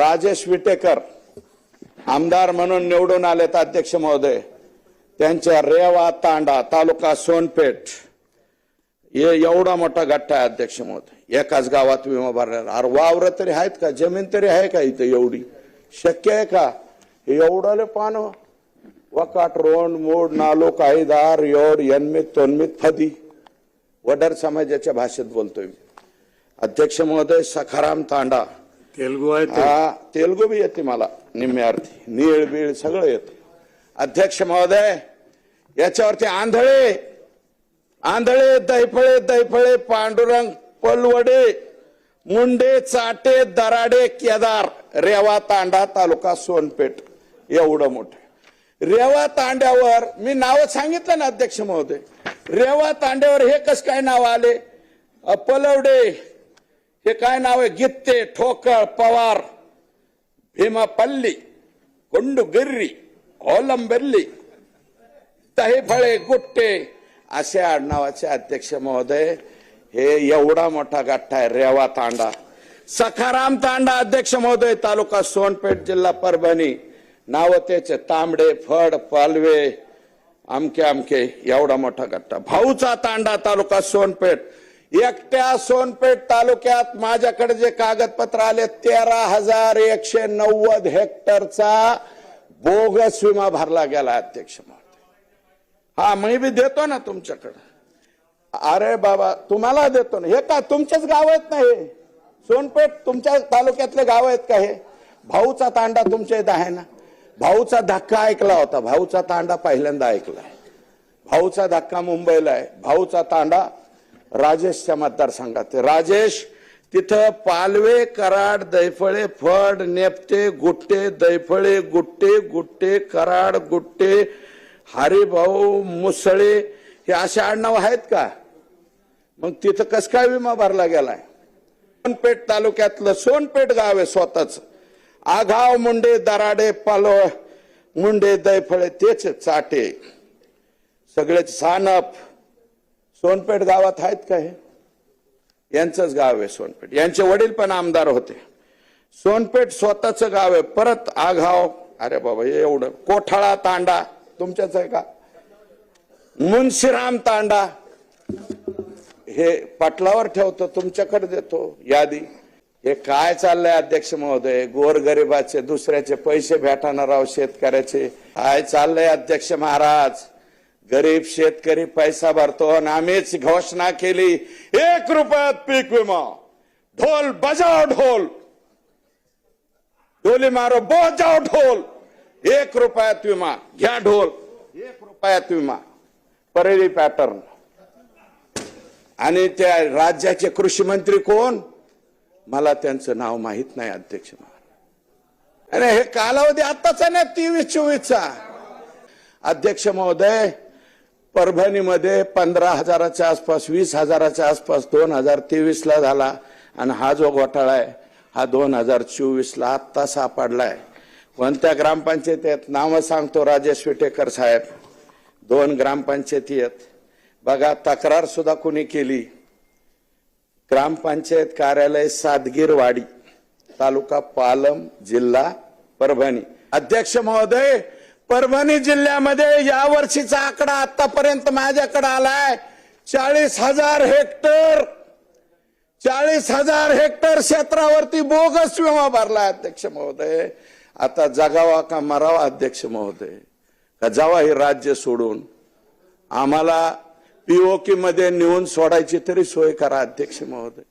राजेश विटेकर आमदार म्हणून निवडून आलेत अध्यक्ष महोदय. त्यांच्या रेवा तांडा तालुका सोनपेठ. हे एवढा मोठा गट्टा आहे अध्यक्ष महोदय. एकाच गावात विमा भरलेला. अरे वावर तरी आहेत का? जमीन तरी आहे का इथं एवढी? शक्य आहे का? एवढं एवढाले पान हो. वकाट रोंड मूड नालो काहीदार योड यन्मित तोनमित फदी. वडर समाजाच्या भाषेत बोलतोय अध्यक्ष महोदय सखाराम तांडा. तेलगू आहे तेलगू बी येते मला निम्म्या अर्थी नीळ बीळ सगळं येतं अध्यक्ष महोदय याच्यावरती आंधळे आंधळे दैफळे दैफळे पांडुरंग पलवडे मुंडे चाटे दराडे केदार रेवा तांडा तालुका सोनपेठ एवढं मोठं रेवा तांड्यावर मी नाव सांगितलं ना अध्यक्ष महोदय रेवा तांड्यावर हे कस काय नाव आले पलवडे हे काय नाव आहे? गित्ते ठोकळ पवार भीमापल्ली कोंडुगिर्री ओलंबेल्ली फळे गुट्टे असे आडनावाचे अध्यक्ष महोदय हे एवढा मोठा गठ्ठा आहे रेवा तांडा. सखाराम तांडा अध्यक्ष महोदय तालुका सोनपेठ जिल्हा परभणी. नाव त्याचे तांबडे फड पालवे अमके अमके एवढा मोठा गट्टा भाऊचा तांडा तालुका सोनपेठ. एकट्या सोनपेठ तालुक्यात माझ्याकडे जे कागदपत्र आले तेरा हजार एकशे नव्वद हेक्टरचा बोगस विमा भरला गेला अध्यक्ष महोदय. हा मी बी देतो ना तुमच्याकडं. अरे बाबा तुम्हाला देतो ना. हे का तुमच्याच गाव आहेत ना हे? सोनपेठ तुमच्या तालुक्यातले गाव आहेत का हे? भाऊचा तांडा तुमच्या इथं आहे ना? भाऊचा धक्का ऐकला होता. भाऊचा तांडा पहिल्यांदा ऐकलाय. भाऊचा धक्का मुंबईला आहे. भाऊचा तांडा राजेशच्या मतदारसंघात. राजेश तिथं पालवे कराड दैफळे फड नेपटे गुट्टे दैफळे गुट्टे गुट्टे कराड गुट्टे हरिभाऊ मुसळे हे असे आडनाव आहेत का? मग तिथं कस काय विमा भरला गेलाय? सोनपेठ तालुक्यातलं सोनपेठ गाव आहे स्वतःच. आघाव मुंडे दराडे पालो मुंडे दैफळे तेच चाटे. सगळेच सानप. सोनपेठ गावात आहेत का हे? यांचंच गाव आहे सोनपेठ. यांचे वडील पण आमदार होते. सोनपेठ स्वतःचं गाव आहे. परत आघाव. अरे बाबा हे एवढं. कोठाळा तांडा. तुमच्याच आहे का? मुन्शीराम तांडा. हे पटलावर ठेवतो. तुमच्याकडे देतो यादी. हे काय चाललंय अध्यक्ष महोदय? गोरगरिबाचे दुसऱ्याचे पैसे भेटणार राव शेतकऱ्याचे. काय चाललंय अध्यक्ष महाराज? गरीब शेतकरी पैसा भरतो आणि आम्हीच घोषणा केली एक रुपयात पीक विमा. ढोल बजाव ढोल. ढोली मारो बजाव ढोल. एक रुपयात विमा. घ्या ढोल. एक रुपयात विमा. परेली पॅटर्न आणि त्या राज्याचे कृषी मंत्री कोण? मला त्यांचं नाव माहीत नाही अध्यक्ष आणि हे कालावधी आत्ताचा ना तेवीस चोवीसचा. अध्यक्ष महोदय परभणीमध्ये पंधरा हजाराच्या आसपास वीस हजाराच्या आसपास दोन हजार तेवीसला झाला. आणि हा जो घोटाळा आहे हा दोन हजार चोवीसला आत्ता आत्ता सापडलाय. कोणत्या ग्रामपंचायती आहेत? नावं सांगतो राजेश विटेकर साहेब. दोन ग्रामपंचायती आहेत. बघा तक्रार सुद्धा कुणी केली? ग्रामपंचायत कार्यालय सादगीरवाडी तालुका पालम जिल्हा परभणी. अध्यक्ष महोदय परभणी जिल्ह्यामध्ये या वर्षीचा आकडा आतापर्यंत माझ्याकडे आलाय. चाळीस हजार हेक्टर चाळीस हजार हेक्टर क्षेत्रावरती बोगस विमा भरला अध्यक्ष महोदय. आता जगावा का मरावा अध्यक्ष महोदय? का जावा हे राज्य सोडून? आम्हाला पीओके मध्ये नेऊन सोडायची तरी सोय करा अध्यक्ष महोदय.